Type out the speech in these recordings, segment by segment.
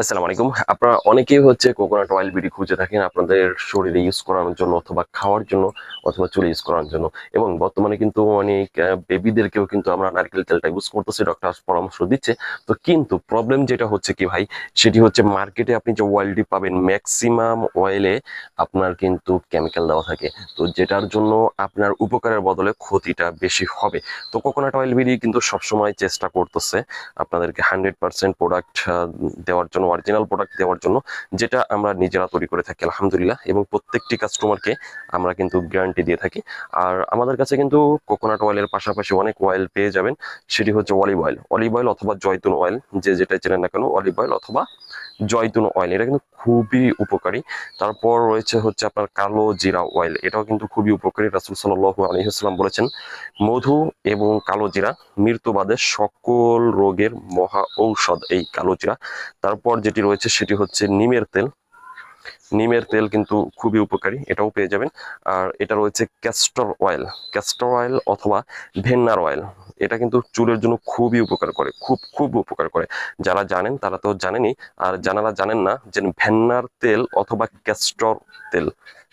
আসসালামু আলাইকুম। আপনারা অনেকেই হচ্ছে কোকোনাট অয়েল বিডি খুঁজে থাকেন আপনাদের শরীরে ইউজ করানোর জন্য অথবা খাওয়ার জন্য অথবা চুলে ইউজ করানোর জন্য। এবং বর্তমানে কিন্তু অনেক বেবিদেরকেও কিন্তু আমরা নারকেল তেলটা ইউজ করতেছি ডক্টর পরামর্শ দিচ্ছে। তো কিন্তু প্রবলেম যেটা হচ্ছে কি ভাই, সেটি হচ্ছে মার্কেটে আপনি যে অয়েলটি পাবেন ম্যাক্সিমাম অয়েলে আপনার কিন্তু কেমিক্যাল দেওয়া থাকে। তো যেটার জন্য আপনার উপকারের বদলে ক্ষতিটা বেশি হবে। তো কোকোনাট অয়েল বিডি কিন্তু সবসময় চেষ্টা করতেছে আপনাদেরকে হান্ড্রেড পার্সেন্ট প্রোডাক্ট দেওয়ার জন্য। অরিজিনাল প্রোডাক্ট দেওয়ার জন্য, যেটা আমরা নিজেরা তৈরি করে থাকি, আলহামদুলিল্লাহ। এবং প্রত্যেকটি কাস্টমারকে আমরা কিন্তু গ্যারান্টি দিয়ে থাকি। আর আমাদের কাছে কিন্তু কোকোনাট অয়েলের পাশাপাশি অনেক অয়েল পেয়ে যাবেন। সেটি হচ্ছে অলিভ অয়েল অলিভ অয়েল অথবা জয়তুন অয়েল যে যেটা চেনেন না কেন অলিভ অয়েল অথবা জয়তুন অয়েল এটা কিন্তু খুবই উপকারী। তারপর রয়েছে হচ্ছে আপনার কালো জিরা অয়েল এটাও কিন্তু খুবই উপকারী। রাসুল সাল্লাহ আলহিহাস্লাম বলেছেন, মধু এবং কালো জিরা মৃত্যুবাদে সকল রোগের মহা ঔষধ এই কালো জিরা। তারপর যেটি রয়েছে সেটি হচ্ছে নিমের তেল। নিমের তেল কিন্তু খুবই উপকারী, এটাও পেয়ে যাবেন। আর এটা রয়েছে ক্যাস্টর অয়েল ক্যাস্টর অয়েল অথবা ভেন্নার অয়েল এটা কিন্তু চুলের জন্য খুবই উপকার করে, খুব খুব উপকার করে। যারা জানেন তারা তো জানেনই, আর যারা জানেন না যে ভেন্নার তেল অথবা ক্যাস্টর তেল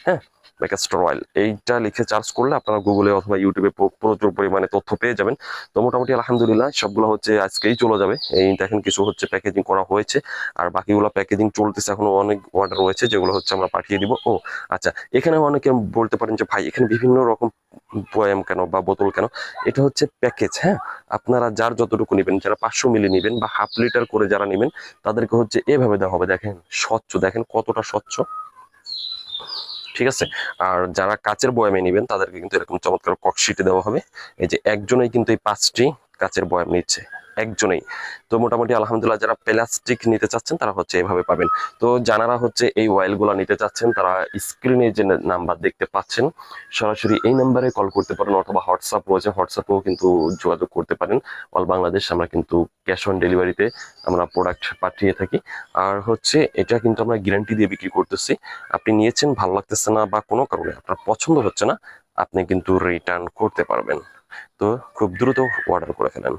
হ্যাঁ? বা ক্যাস্টর অয়েল, এইটা লিখে চার্জ করলে আপনারা গুগলে অথবা ইউটিউবে প্রচুর পরিমাণে তথ্য পেয়ে যাবেন। তো মোটামুটি আলহামদুলিল্লাহ সবগুলো হচ্ছে আজকেই চলে যাবে। এই দেখেন কিছু হচ্ছে প্যাকেজিং করা হয়েছে, আর বাকিগুলো প্যাকেজিং চলতেছে এখনও অনেক অর্ডার রয়েছে, যেগুলো হচ্ছে আমরা পাঠিয়ে দিব। ও আচ্ছা এখানে অনেকে বলতে পারেন যে, ভাই, এখানে বিভিন্ন রকম বয়াম কেন বা বোতল কেন, এটা হচ্ছে প্যাকেজ হ্যাঁ? আপনারা যার যতটুকু নেবেন, যারা পাঁচশো মিলি নেবেন বা হাফ লিটার করে যারা নেবেন, তাদেরকে হচ্ছে এভাবে দেওয়া হবে, দেখেন, স্বচ্ছ, দেখেন কতটা স্বচ্ছ। ঠিক আছে? আর যারা কাচের বয়ামে নেবেন, তাদেরকে কিন্তু এরকম চমৎকার ককশিটে দেওয়া হবে। এই যে একজনেই কিন্তু এই পাঁচটি কাচের বয়াম নিচ্ছে। একজনেই। তো মোটামুটি আলহামদুলিল্লাহ যারা প্লাস্টিক নিতে চাচ্ছেন, তারা হচ্ছে এভাবে পাবেন। তো যারা হচ্ছে এই অয়েলগুলো নিতে চাচ্ছেন, তারা স্ক্রিনে যে নাম্বার দেখতে পাচ্ছেন, সরাসরি এই নাম্বারে কল করতে পারেন অথবা হোয়াটসঅ্যাপ রয়েছে হোয়াটসঅ্যাপেও কিন্তু যোগাযোগ করতে পারেন। অল বাংলাদেশ আমরা কিন্তু ক্যাশ অন ডেলিভারিতে আমরা প্রোডাক্ট পাঠিয়ে থাকি। আর হচ্ছে এটা কিন্তু আমরা গ্যারান্টি দিয়ে বিক্রি করতেছি। আপনি নিয়েছেন, ভালো লাগতেছে না বা কোনো কারণে আপনার পছন্দ হচ্ছে না, আপনি কিন্তু রিটার্ন করতে পারবেন। তো খুব দ্রুত অর্ডার করে ফেলেন।